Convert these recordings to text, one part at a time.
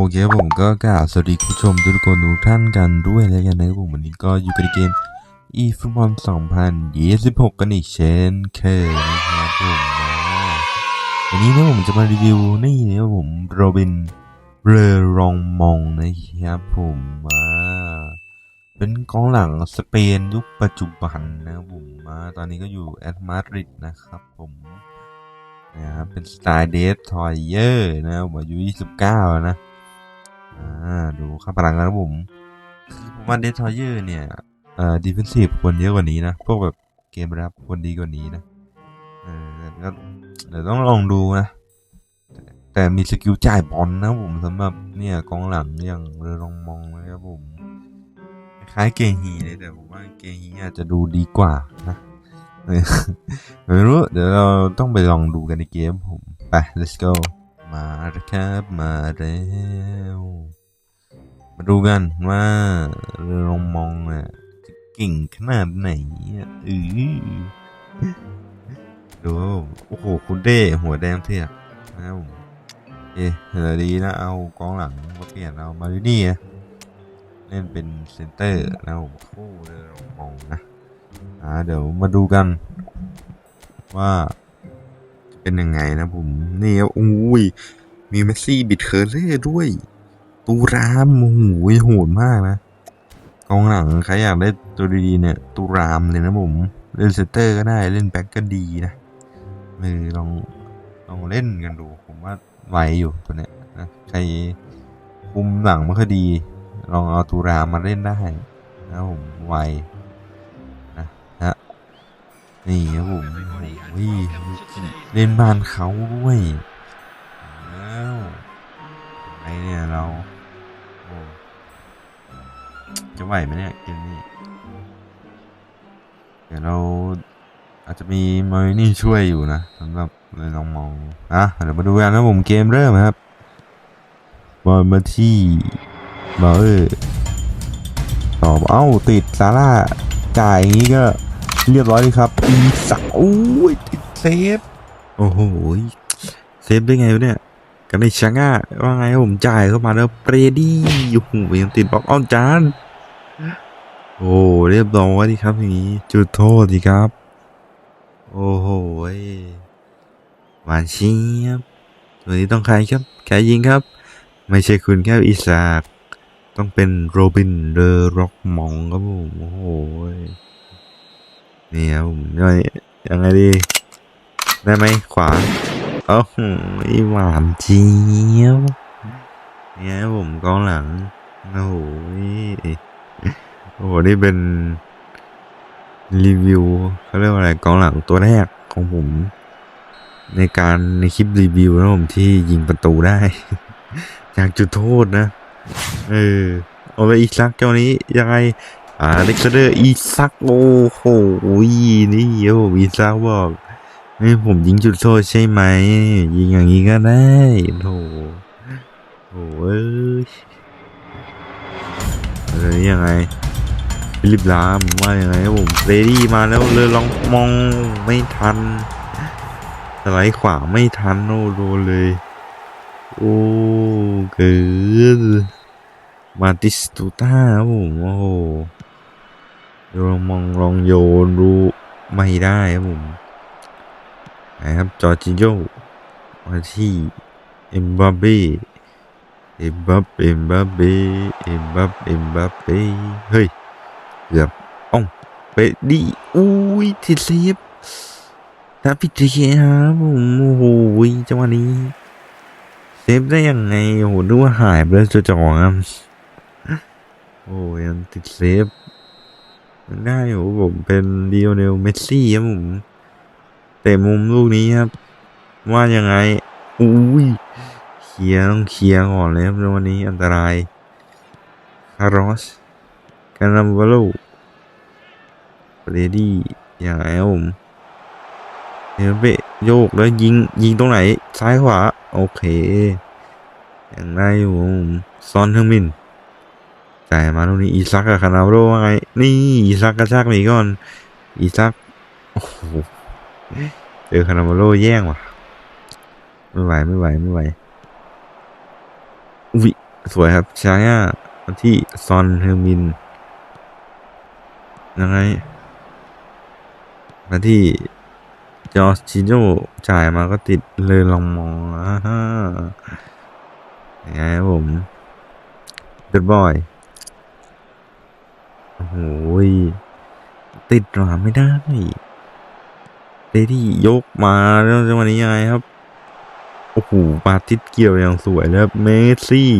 โอเคผมก็กล่าวสวัสดีผู้ชมทุกคนทุกท่านกันด้วยแล้วกันนะครับผมวันนี้ก็อยู่กันเกม e f o o t b a l 2026 กันอีกเช่นเคยนะครับผมวันนี้นะผมจะมารีวิวนี่นะครับผมโรบินเรอรองมองนะครับผมมาเป็นกองหลังสเปนยุคปัจจุบันนะครับผมมาตอนนี้ก็อยู่แอตมาดริดนะครับผมนะครับเป็นสไตล์เดททอยเยอร์นะครับผมอายุ29 นะ ดูค่าพลังนะครับผมคือผมว่าเดททอยเยอร์เนี่ยเอ่อดิฟเฟนซีฟควรเยอะกว่านี้นะ พวกแบบเกมรับควรดีกว่านี้นะเออก็เดี๋ยวต้องลองดูนะ แต่มีสกิลจ่ายบอลนะผมสำหรับเนี่ยกองหลังอย่างเรือรองมองนะครับผมคล้ายเกฮีเลยแต่ผมว่าเกฮีอาจจะดูดีกว่านะไม่รู้ เดี๋ยวเราต้องไปลองดูกันในเกมผม ไป let's go มาแล้วครับมาแล้ว มาดูกันว่าเรือลงมองอะจะเก่งขนาดไหนอะอือดูโอ้โหคุณเด้หัวแดงเทียบนะครับผมเอ๊ะเดี๋ยดีนะเอากองหลังมาเปลี่ยนเอามาดินี่อะเล่นเป็นเซนเตอร์นะครับผมโอ้เรือลงมองนะอ่าเดี๋ยวมาดูกัน ว่าจะเป็นยังไงนะผมนี่ครับอุ้ยมีเมสซี่บิดเคอร์เร่ด้วย ตูรามโอ้โหโหดมากนะกองหลังใครอยากได้ตัวดีๆเนี่ยตูรามเลยนะผมเล่นเซนเตอร์ก็ได้เล่นแบ็กก็ดีนะเออลองลองเล่นกันดู ผมว่าไหวอยู่ตัวเนี้ยนะใครคุมหลังม่ค่อยดี ลองเอาตูรามมาเล่นได้นะผมไวนี่ครับผมโอ้ยเล่นบ้านเขาด้วย ไหวไหมเนี่ยเกมนี้เดี๋ยวเราอาจจะมีมอยนี่ช่วยอยู่นะสำหรับเลยลองมองอะเดี๋ยวมาดูกันนะผมเกมเริ่มครับบอลมาที่บอลเออตอบเอ้าติดซาร่าจ่ายอย่างนี้ก็เรียบร้อยเลยครับอีสักโอ้ยติดเซฟโอ้โหเซฟได้ไงวะเนี่ยกันในชังอะว่าไงผมจ่ายเข้ามาแล้วเปรดี้อ้โหยังติดบล็อกอ้อมจาน โอ้เรียบร้อยดีครับอย่างนี้ จุดโทษดีครับ โอ้โหหวานเชียบตัวนี้ต้องใครครับใครยิงครับ ไม่ใช่คุณแค่อิสากต้องเป็นโรบินเดอร็อกมองครับผมโอ้โหนี่ครับผมยังไงยังไงดีได้ไหมขวาโอ้โหหวานเจี๊ยบเนี่ยครับผมกองหลังโอ้โห โอ้โหนี่เป็นรีวิวเขาเรียกว่าอะไรกองหลังตัวแรกของผม ในการในคลิปรีวิวนะผมที่ยิงประตูได้ จากจุดโทษนะ เออเอาไปอีกสักเจ้านี้ยังไงอ่าเล็กเดอร์อีซักโอ้โหนี่เดี๋ยวอีซักบอกนี่ผมยิงจุดโทษใช่ไหม ยิงอย่างนี้ก็ได้โถโอ้เอ้ยอะไรยังไง ฟิลิปลามว่ายังไงครับผมเรดี้มาแล้วเลยลองมองไม่ทันสไลด์ขวาไม่ทันโอ้โดนเลย โอ้เกินมาติสตูต้าครับผมโอ้โหลองมองลองโยนดูไม่ได้ครับผมนะครับจอร์จิโยมาที่เอ็มบัปเป้เอ็มบัปเอ็มบัปเป้เอ็มบัปเอ็มบัปเป้เฮ้ย เกือบอ่องไปดีอุ้ยทิดเซฟถ้าผิดทีครับผมโอ้โหจังหวะนี้เซฟได้ยังไงโอ้โหนึกว่าหายไปแล้วจะจองครับโอ้ยังติดเซฟมันได้โหผมเป็นเดิโอเนลเมสซี่ครับผมแต่มุมลูกนี้ครับ ว่ายังไงอุ้ยเคลียร์ต้องเคลียร์ก่อนเลยครับวันนี้อันตรายคารอสกานาบาโล เรดี้อย่างไรผมเอเบโยกแล้วยิงยิงตรงไหน ซ้ายขวา โอเค อย่างได้อยู่ผมซอนเทอร์มินจ่ายมาตรงนี้อีซักกับคานาโรว่าไง นี่อีซักกระชากหนีก่อน อีซักโอ้โหเจอคานาโรแย่งว่ะไม่ไหวไม่ไหวไม่ไหวอุ้ยสวยครับชายามาที่ซอนเฮอร์มินยังไง มาที่จอร์จิโนจ่ายมาก็ติดเลยลองมองอ่าฮะยังไงครับผมเดือดบอย โอ้โหติดหมาไม่ได้เดดี้ยกมาแล้วจังหวะนี้ยังไงครับ โอ้โหมาติดเกี่ยวอย่างสวยเลยครับเมสซี่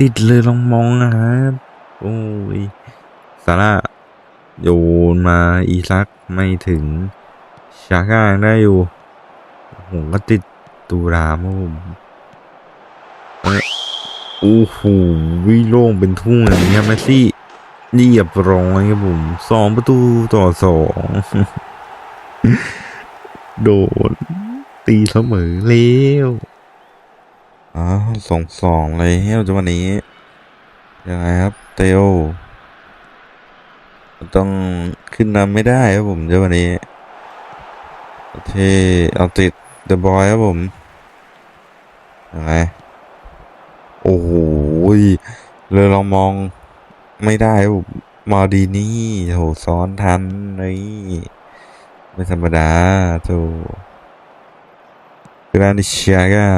ติดเลยลองมองนะครับ โอ้ยซาร่า โยนมาอีซักไม่ถึง ชาก้างได้อยู่โอ้โหก็ติดตูรามผมโอ้โหวิโล่งเป็นทุ่งอย่างนี้ครับเมสซี่เรียบร้อยครับผมสองประตูต่อสองโดนตีเสมอเร็วอ้าวสองสองเลยเฮ้ยจังวะนี้ยังไงครับเตโอ ต้องขึ้นนำไม่ได้ครับผมจังหวะนี้เทเอาติดเดอะบอยครับผมยังไงโอ้โหเลยลองมองไม่ได้ครับผมมาดีนี่โหซ้อนทันนี่ไม่ธรรมดาโถ Grande Thiago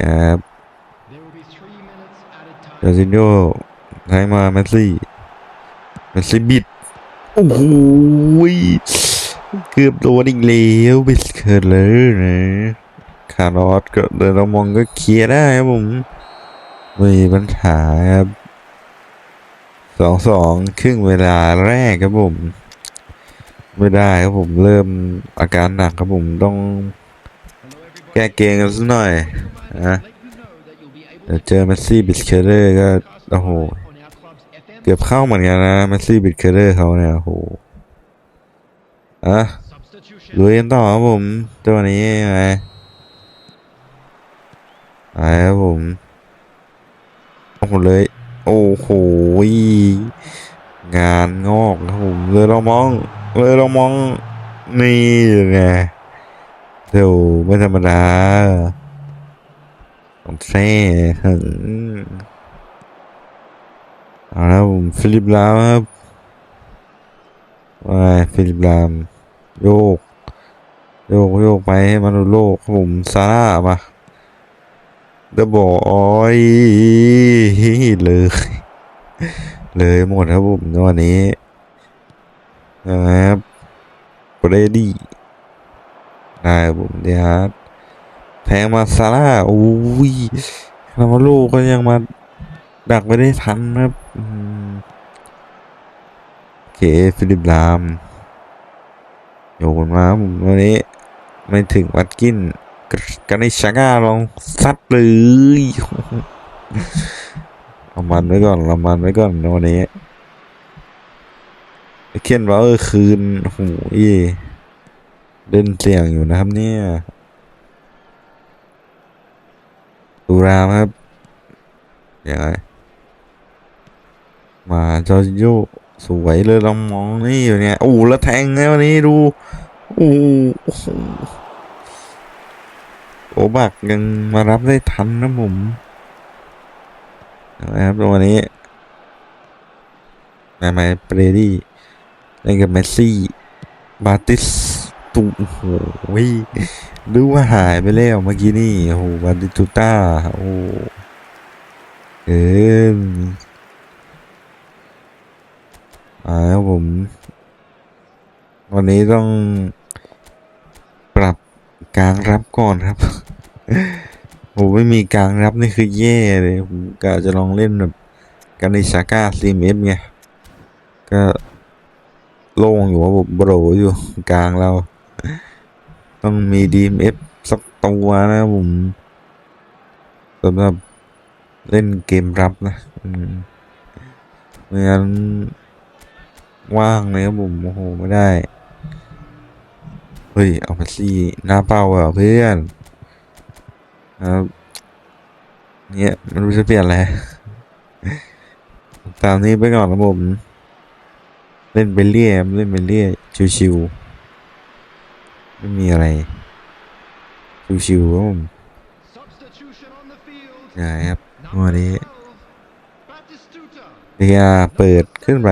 ครับ There will be three minutes added จอ time. ร์จิโญ่ให้มาเมสซี่ เมสซี่บิดโอ้โหยเกือบโดนอีกแล้วบิสเกิดเลยนะคาร์ลอสก็เดินเรามองก็เคลียร์ได้ครับผมไม่มีปัญหาครับสองสองครึ่งเวลาแรกครับผม ไม่ได้ครับผมเริ่มอาการหนักครับผมต้องแก้เกมกันสักหน่อยนะเดี๋ยวเจอเมสซี่บิสเคอร์ก็โอ้โห เกือบเข้าเหมือนกันนะเมสซี่บิดเคอร์เขาเนี่ยโอ้โหอะลุยกันต่อครับผมตัวนี้ไงไปครับผมโอ้โหเลย โอ้โหงานงอกครับผมเลยเรามองเลยเรามองนี่ไงเดี๋ยวไม่ธรรมดาต้องแซ่ถึง เอาละครับผมฟิลิปลามครับว่าฟิลิปลามโยก โยกโยกไปให้มันโลกครับผมซาร่ามาเดอะบอยเลย เลยหมดครับผมในวันนี้นะครับเบรดี้ได้ผมเดียร์แทงมาซาร่าโอ้ยคามาโลก็ยังมา ดักไม่ได้ทันนะครับโอเคฟิลิปลามโยนมาครับผมวันนี้ ไม่ถึงวัดกินกันนิชาก้าลองซัดเลยเอามันไว้ก่อนเอามันไว้ก่อนวันนี้เขียนว่าเออคืนโอ้โหเล่นเสี่ยงอยู่นะครับเนี่ยดูรามครับยังไง มาจอร์จิโยสวยเลยลองมองนี่อยู่เนี่ยโอ้แล้วแทงแล้ววันนี้ดูโอ้โหโอบักยังมารับได้ทันนะผมนะครับวันนี้นายไมเปรดี้เล่นกับเมสซี่บาติสตุโอ้โหดูว่าหายไปแล้วเมื่อกี้นี่โอ้โหบาติตูต้าโอ้เกิน อ่าครับผม วันนี้ต้องปรับกลางรับก่อนครับ ผมไม่มีกลางรับนี่คือแย่เลยผมกะจะลองเล่นแบบกันในชาก้าซีเมฟไงก็โล่งอยู่ว่าผมโบรอยู่กลางเรา ต้องมีดีเอฟสักตัวนะผมสำหรับเล่นเกมรับนะอืมไม่งั้น ว่างเลยครับผมโอ้โหไม่ได้ เฮ้ย เอาไปซี่หน้าเป้าเหรอเพื่อนครับเนี่ยไมันรู้จะเปลี่ยนอะไรตามนี้ไปก่อนครับผม เล่นไปเรื่อยเล่นไปเรื่อยชิวๆไม่มีอะไร ชิวๆครับผม Substitution on the field. field. ยังไงครับวันนี้เดียเปิดขึ้นไป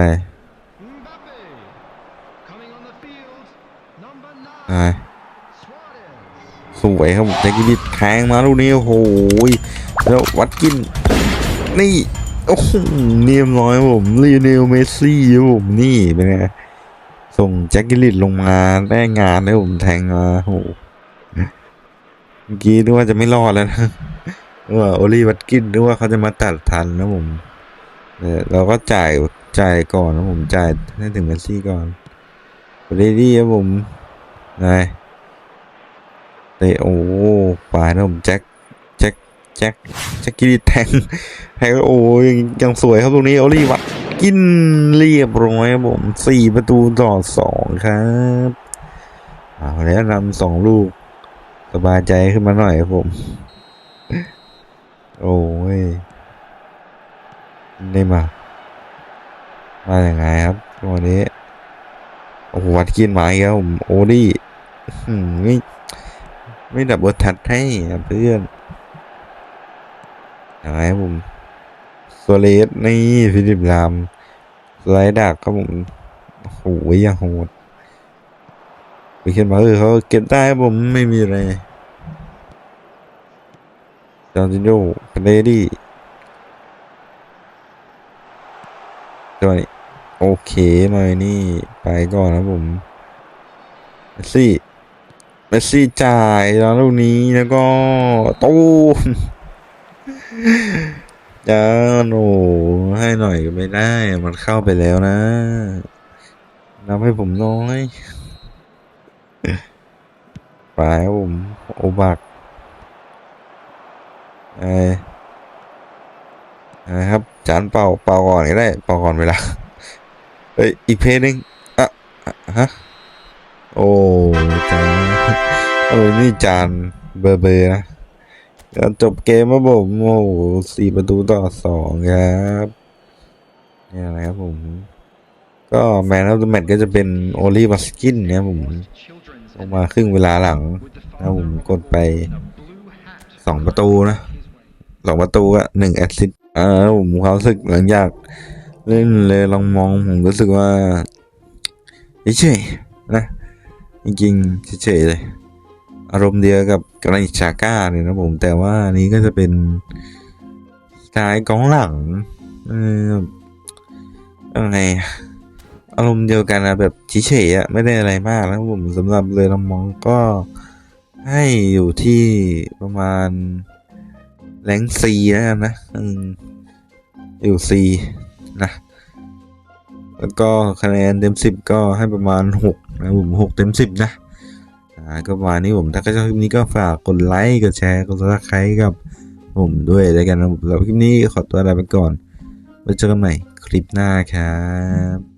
สวยครับผมแจ็คกี้บิดแทงมาลูกนี้โอ้โหแล้ววัดกิน นี่โอ้โหเนียมร้อยผมลีโอเนลเมซี่ครับผมนี่เป็นไงส่งแจ็คกิลิตลงมาได้งานเลยผมแทงมาโอ้โหเมื่อกี้นึกว่าจะไม่รอดแล้วนะว่าโอลีวัดกินนึกว่าเขาจะมาตัดทันนะผมเออเราก็จ่ายจ่ายก่อนนะผมจ่ายให้ถึงเมสซี่ก่อนเรดี้ครับผม นายเตะโอ้ปลายนะผมแจ็คแจ็คแจ็คแจ็คกิริแทงแทงโอ้ยังยังสวยครับตรงนี้โอลี่วัดกินเรียบร้อยครับผมสี่ประตูต่อสองครับเอาแล้วนำสองลูกสบายใจขึ้นมาหน่อยครับผม โอ้ยนี่มา มาอย่างไงครับวันนี้ โอ้โหวัดกินหมาอีกแล้วผม โอลี่ ไม่ไม่ดับเบิลทัดให้เพื่อนยังไรผมโซเลสนี่ฟิลิปลามสไลด์ดักครับผมโอ้โหยังโหดไปขึ้นมาเออเขาเก็บได้ผมไม่มีอะไรจอร์จิโยเลดี้ตัวนี้โอเคหน่อยนี่ ไปก่อนนะผมสซี่ เมสซี่จ่ายแล้วลูกนี้แล้วก็ตูมจานโอ้ให้หน่อยก็ไม่ได้ มันเข้าไปแล้วนะนำให้ผมน้อยไปครับผมโอบักไอ้นะครับ จานเป่าเป่าก่อนก็ได้ เป่าก่อนเวลาเฮ้ยอีกเพลงนึงอะอะฮะ โอ้จาน เออ นี่จานเบอร์เบอร์นะก็จบเกมมาผมโอ้โหสี่ประตูต่อสองครับนี่ยนะครับผม ก็แมนอ f ฟ e แมตก็จะเป็นโอลีวัสกินเนี่ยผมลงมาครึ่งเวลาหลังนะผมกดไปสองประตูนะสองประตูอะหนึ่งแอสซิสอ่าผมความรู้สึกหลังจากเล่นเลยลองมองผมรู้สึกว่าเฉยๆนะ จริงๆเฉยๆเลย อารมณ์เดียวกับกรานิชาก้าเนี่ยนะผม แต่ว่าอันนี้ก็จะเป็นสไตล์กองหลังเอออะไรอารมณ์เดียวกันนะแบบเฉยๆอะไม่ได้อะไรมากนะผมสำหรับเลยลองมองก็ให้อยู่ที่ประมาณแรงซีแล้วกันนะอืมอยู่ซีนะ แล้วก็คะแนนเต็มสิบก็ให้ประมาณหกนะผมหกเต็มสิบนะ ก็วันนี้ผมถ้าใครชอบคลิปนี้ก็ฝากกดไลค์กดแชร์กดซับสไครต์กับผมด้วยแล้วกันนะสำหรับคลิปนี้ขอตัวลาไปก่อนไว้เจอกันใหม่คลิปหน้าครับ